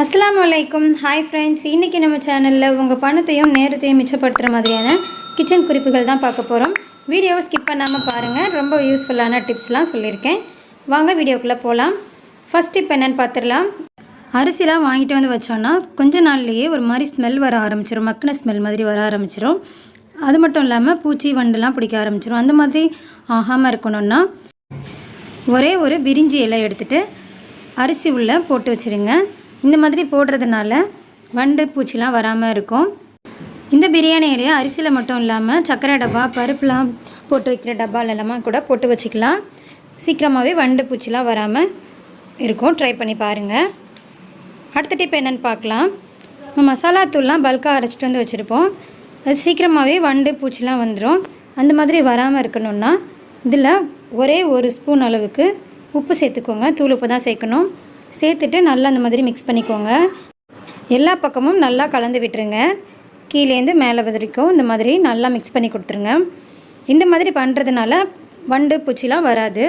அஸ்லாம் அலைக்கும். Hi friends இன்றைக்கி நம்ம சேனலில் உங்கள் பணத்தையும் நேரத்தையும் மிச்சப்படுத்துகிற மாதிரியான கிச்சன் குறிப்புகள் தான் பார்க்க போகிறோம் வீடியோவை ஸ்கிப் பண்ணாமல் பாருங்கள் ரொம்ப யூஸ்ஃபுல்லான டிப்ஸ்லாம் சொல்லியிருக்கேன். வாங்க வீடியோக்குள்ளே போகலாம் ஃபஸ்ட் டிப் என்னென்னு பார்த்துடலாம். அரிசிலாம் வாங்கிட்டு வந்து வச்சோன்னா கொஞ்ச நாள்லேயே ஒரு மாதிரி ஸ்மெல் வர ஆரம்பிச்சிடும் மக்கின ஸ்மெல் மாதிரி வர ஆரம்பிச்சிடும் அது மட்டும் இல்லாமல் பூச்சி வண்டுலாம் பிடிக்க ஆரம்பிச்சிடும் அந்த மாதிரி ஆகாமல் இருக்கணும்னா ஒரே ஒரு பிரிஞ்சி இலை எடுத்துகிட்டு அரிசி உள்ளே போட்டு வச்சுருங்க. இந்த மாதிரி போடுறதுனால வண்டு பூச்சிலாம் வராமல் இருக்கும். இந்த பிரியாணியிலேயே அரிசியில் மட்டும் இல்லாமல் சக்கரை டப்பா பருப்புலாம் போட்டு வைக்கிற டப்பால எல்லாமே கூட போட்டு வச்சுக்கலாம். சீக்கிரமாகவே வண்டு பூச்சிலாம் வராமல் இருக்கும். ட்ரை பண்ணி பாருங்கள் அடுத்த டிப் என்னென்னு பார்க்கலாம். நம்ம மசாலா தூள்லாம் பல்காக அரைச்சிட்டு வந்து வச்சுருப்போம். அது சீக்கிரமாகவே வண்டு பூச்சிலாம் வந்துடும் அந்த மாதிரி வராமல் இருக்கணும்னா இதில் ஒரே ஒரு ஸ்பூன் அளவுக்கு உப்பு சேர்த்துக்கோங்க. தூள் உப்பு தான் சேர்க்கணும். சேர்த்துட்டு நல்லா அந்த மாதிரி மிக்ஸ் பண்ணிக்கோங்க. எல்லா பக்கமும் நல்லா கலந்து விட்டுருங்க. கீழேருந்து மேலே வரைக்கும் இந்த மாதிரி நல்லா மிக்ஸ் பண்ணி கொடுத்துருங்க. இந்த மாதிரி பண்ணுறதுனால வண்டு பூச்சிலாம் வராது.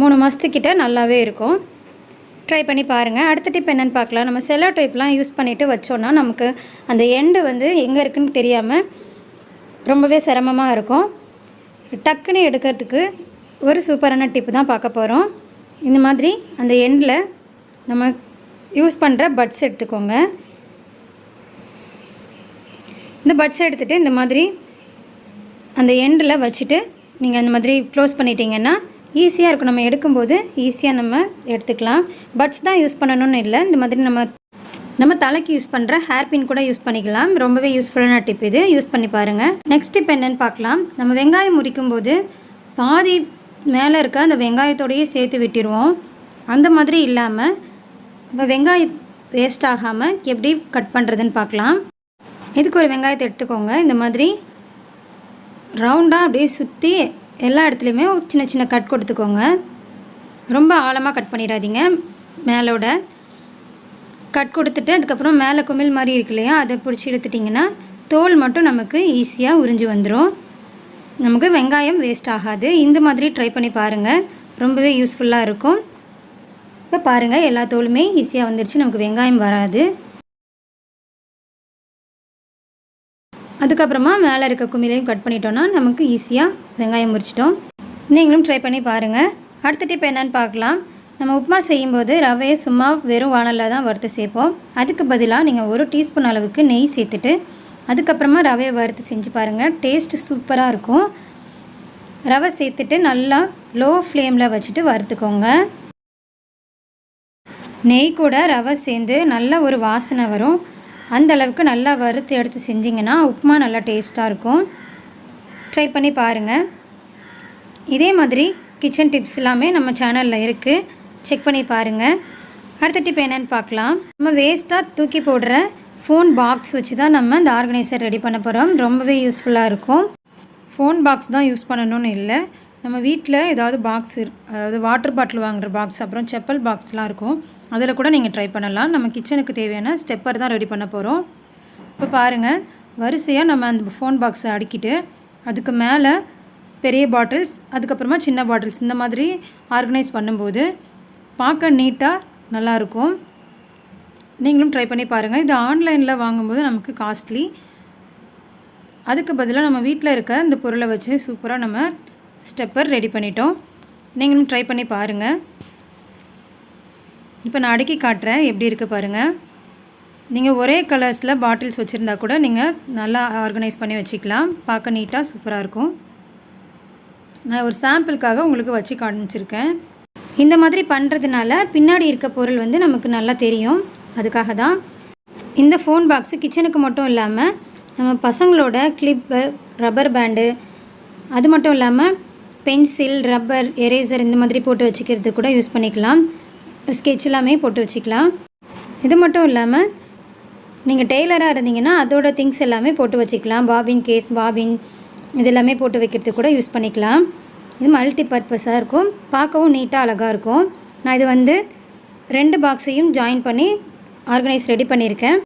மூணு மாதத்துக்கிட்ட நல்லாவே இருக்கும். ட்ரை பண்ணி பாருங்கள் அடுத்த டிப் என்னென்னு பார்க்கலாம். நம்ம செல்லோ டைப்லாம் யூஸ் பண்ணிவிட்டு வச்சோன்னா நமக்கு அந்த எண்டு வந்து எங்கே இருக்குதுன்னு தெரியாமல் ரொம்பவே சிரமமாக இருக்கும். டக்குன்னு எடுக்கிறதுக்கு ஒரு சூப்பரான டிப்பு தான் பார்க்க போகிறோம் இந்த மாதிரி அந்த எண்டில் நம்ம யூஸ் பண்ணுற பட்ஸ் எடுத்துக்கோங்க. இந்த பட்ஸ் எடுத்துகிட்டு இந்த மாதிரி அந்த எண்டில் வச்சுட்டு நீங்கள் அந்த மாதிரி க்ளோஸ் பண்ணிட்டீங்கன்னா ஈஸியாக இருக்கும். நம்ம எடுக்கும்போது ஈஸியாக நம்ம எடுத்துக்கலாம். பட்ஸ் தான் யூஸ் பண்ணணும்னு இல்லை. இந்த மாதிரி நம்ம நம்ம தலைக்கு யூஸ் பண்ணுற ஹேர் பின் கூட யூஸ் பண்ணிக்கலாம். ரொம்பவே யூஸ்ஃபுல்லான டிப் இது. யூஸ் பண்ணி பாருங்கள் நெக்ஸ்ட் டிப் என்னென்னு பார்க்கலாம். நம்ம வெங்காயம் முறிக்கும் போது பாதி மேலே இருக்க அந்த வெங்காயத்தோடையே சேர்த்து விட்டுருவோம். அந்த மாதிரி இல்லாமல் இப்போ வெங்காயம் வேஸ்ட் ஆகாமல் எப்படி கட் பண்ணுறதுன்னு பார்க்கலாம். இதுக்கு ஒரு வெங்காயத்தை எடுத்துக்கோங்க. இந்த மாதிரி ரவுண்டாக அப்படியே சுற்றி எல்லா இடத்துலையுமே ஒரு சின்ன சின்ன கட் கொடுத்துக்கோங்க. ரொம்ப ஆழமாக கட் பண்ணிடாதீங்க. மேலோட கட் கொடுத்துட்டு அதுக்கப்புறம் மேலே குமிழ் மாதிரி இருக்கு இல்லையா அதை பிடிச்சி எடுத்துட்டிங்கன்னா தோல் மட்டும் நமக்கு ஈஸியாக உறிஞ்சி வந்துடும் நமக்கு வெங்காயம் வேஸ்ட் ஆகாது. இந்த மாதிரி ட்ரை பண்ணி பாருங்கள் ரொம்பவே யூஸ்ஃபுல்லாக இருக்கும். இப்போ பாருங்கள் எல்லா தோலுமே ஈஸியாக வந்துருச்சு. நமக்கு வெங்காயம் வராது. அதுக்கப்புறமா மேலே இருக்க குமிலையும் கட் பண்ணிட்டோன்னா நமக்கு ஈஸியாக வெங்காயம் முறிச்சிட்டோம். நீங்களும் ட்ரை பண்ணி பாருங்கள் அடுத்த டிப் என்னன்னு பார்க்கலாம். நம்ம உப்புமா செய்யும்போது ரவையை சும்மா வெறும் வானலில் தான் வறுத்து சேர்ப்போம். அதுக்கு பதிலாக நீங்கள் ஒரு டீஸ்பூன் அளவுக்கு நெய் சேர்த்துட்டு அதுக்கப்புறமா ரவையை வறுத்து செஞ்சு பாருங்கள் டேஸ்ட்டு சூப்பராக இருக்கும். ரவை சேர்த்துட்டு நல்லா லோ ஃப்ளேமில் வச்சுட்டு வறுத்துக்கோங்க. நெய் கூட ரவை சேர்ந்து நல்ல ஒரு வாசனை வரும். அந்த அளவுக்கு நல்லா வறுத்து எடுத்து செஞ்சிங்கன்னா உப்புமா நல்லா டேஸ்ட்டாக இருக்கும். ட்ரை பண்ணி பாருங்கள் இதே மாதிரி கிச்சன் டிப்ஸ் எல்லாமே நம்ம சேனலில் இருக்குது செக் பண்ணி பாருங்கள் அடுத்த டிப் என்னென்னு பார்க்கலாம். நம்ம வேஸ்ட்டாக தூக்கி போடுற ஃபோன் பாக்ஸ் வச்சு தான் நம்ம இந்த ஆர்கனைசர் ரெடி பண்ண போகிறோம் ரொம்பவே யூஸ்ஃபுல்லாக இருக்கும். ஃபோன் பாக்ஸ் தான் யூஸ் பண்ணணும்னு இல்லை. நம்ம வீட்டில் ஏதாவது பாக்ஸ் அதாவது வாட்டர் பாட்டில் வாங்குகிற பாக்ஸ் அப்புறம் செப்பல் பாக்ஸ்லாம் இருக்கும். அதில் கூட நீங்கள் ட்ரை பண்ணலாம். நம்ம கிச்சனுக்கு தேவையான ஸ்டெப்பர் தான் ரெடி பண்ண போகிறோம் இப்போ பாருங்கள் வரிசையாக நம்ம அந்த ஃபோன் பாக்ஸை அடுக்கிட்டு அதுக்கு மேலே பெரிய பாட்டில்ஸ் அதுக்கப்புறமா சின்ன பாட்டில்ஸ் இந்த மாதிரி ஆர்கனைஸ் பண்ணும்போது பார்க்க நீட்டாக நல்லாயிருக்கும் நீங்களும் ட்ரை பண்ணி பாருங்கள் இது ஆன்லைனில் வாங்கும்போது நமக்கு காஸ்ட்லி அதுக்கு பதிலாக நம்ம வீட்டில் இருக்க இந்த பொருளை வச்சு சூப்பராக நம்ம ஸ்டெப்பர் ரெடி பண்ணிட்டோம். நீங்களும் ட்ரை பண்ணி பாருங்கள் இப்போ நான் அடுக்கி காட்டுறேன். எப்படி இருக்குது பாருங்கள் நீங்கள் ஒரே கலர்ஸில் பாட்டில்ஸ் வச்சுருந்தா கூட நீங்கள் நல்லா ஆர்கனைஸ் பண்ணி வச்சுக்கலாம். பார்க்க நீட்டாக சூப்பராக இருக்கும். நான் ஒரு சாம்பிளுக்காக உங்களுக்கு வச்சு காமிச்சிருக்கேன். இந்த மாதிரி பண்ணுறதுனால பின்னாடி இருக்க பொருள் வந்து நமக்கு நல்லா தெரியும். அதுக்காக தான். இந்த ஃபோன் பாக்ஸு கிச்சனுக்கு மட்டும் இல்லாமல் நம்ம பசங்களோட கிளிப்பு ரப்பர் பேண்டு அது மட்டும் இல்லாமல் பென்சில் ரப்பர் எரேசர் இந்த மாதிரி போட்டு வச்சுக்கிறது கூட யூஸ் பண்ணிக்கலாம். ஸ்கெட்ச் எல்லாமே போட்டு வச்சுக்கலாம். இது மட்டும் இல்லாமல் நீங்கள் டெய்லராக இருந்தீங்கன்னா அதோட திங்ஸ் எல்லாமே போட்டு வச்சுக்கலாம். பாபின் கேஸ் பாபின் இது எல்லாமே போட்டு வைக்கிறதுக்கு கூட யூஸ் பண்ணிக்கலாம். இது மல்டி பர்பஸாக இருக்கும். பார்க்கவும் நீட்டாக அழகாக இருக்கும். நான் இது வந்து ரெண்டு பாக்ஸையும் ஜாயின் பண்ணி ஆர்கனைஸ் ரெடி பண்ணியிருக்கேன்.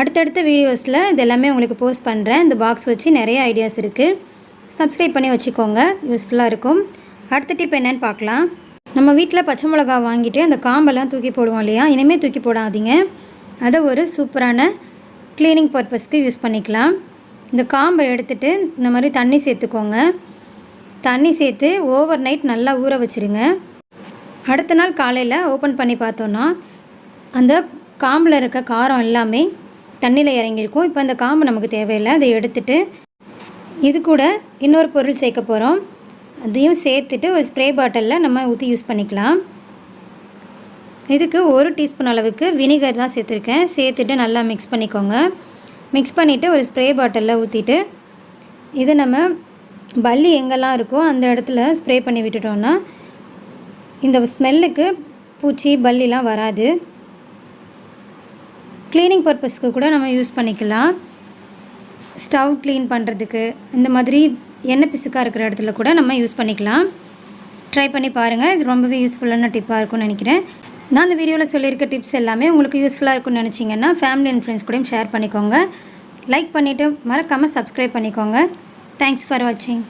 அடுத்தடுத்த வீடியோஸில் இது எல்லாமே உங்களுக்கு போஸ்ட் பண்ணுறேன் இந்த பாக்ஸ் வச்சு நிறைய ஐடியாஸ் இருக்குது சப்ஸ்கிரைப் பண்ணி வச்சுக்கோங்க. யூஸ்ஃபுல்லாக இருக்கும். அடுத்த டிப் என்னென்னு பார்க்கலாம். நம்ம வீட்டில் பச்சை மிளகா வாங்கிட்டு அந்த காம்பெல்லாம் தூக்கி போடுவோம் இல்லையா? இனிமேல் தூக்கி போடாதீங்க. அதை ஒரு சூப்பரான க்ளீனிங் பர்பஸ்க்கு யூஸ் பண்ணிக்கலாம். இந்த காம்பை எடுத்துகிட்டு இந்த மாதிரி தண்ணி சேர்த்துக்கோங்க. தண்ணி சேர்த்து ஓவர் நைட் நல்லா ஊற வச்சுருங்க. அடுத்த நாள் காலையில் ஓப்பன் பண்ணி பார்த்தோன்னா அந்த காம்பில் இருக்க காரம் எல்லாமே தண்ணியில் இறங்கியிருக்கும். இப்போ அந்த காம்பு நமக்கு தேவையில்லை. அதை எடுத்துகிட்டு இது கூட இன்னொரு பொருள் சேர்க்க போகிறோம் அதையும் சேர்த்துட்டு ஒரு ஸ்ப்ரே பாட்டிலில் நம்ம ஊற்றி யூஸ் பண்ணிக்கலாம். இதுக்கு ஒரு டீஸ்பூன் அளவுக்கு வினிகர் தான் சேர்த்துருக்கேன். சேர்த்துட்டு நல்லா மிக்ஸ் பண்ணிக்கோங்க. மிக்ஸ் பண்ணிவிட்டு ஒரு ஸ்ப்ரே பாட்டிலில் ஊற்றிட்டு இது நம்ம பல்லி எங்கெல்லாம் இருக்கோ அந்த இடத்துல ஸ்ப்ரே பண்ணி விட்டுட்டோம்னா இந்த ஸ்மெல்லுக்கு பூச்சி பல்லிலாம் வராது. க்ளீனிங் பர்பஸ்க்கு கூட நம்ம யூஸ் பண்ணிக்கலாம். ஸ்டவ் க்ளீன் பண்ணுறதுக்கு இந்த மாதிரி எண்ணெய் பிசுக்காக இருக்கிற இடத்துல கூட நம்ம யூஸ் பண்ணிக்கலாம். ட்ரை பண்ணி பாருங்கள் இது ரொம்பவே யூஸ்ஃபுல்லான டிப்பாக இருக்கும்னு நினைக்கிறேன். நான் இந்த வீடியோவில் சொல்லியிருக்க டிப்ஸ் எல்லாமே உங்களுக்கு யூஸ்ஃபுல்லாக இருக்கும்னு நினச்சிங்கன்னா ஃபேமிலி அண்ட் ஃப்ரெண்ட்ஸ் கூடயும் ஷேர் பண்ணிக்கோங்க. லைக் பண்ணிவிட்டு மறக்காமல் சப்ஸ்கிரைப் பண்ணிக்கோங்க. தேங்க்ஸ் ஃபார் வாட்சிங்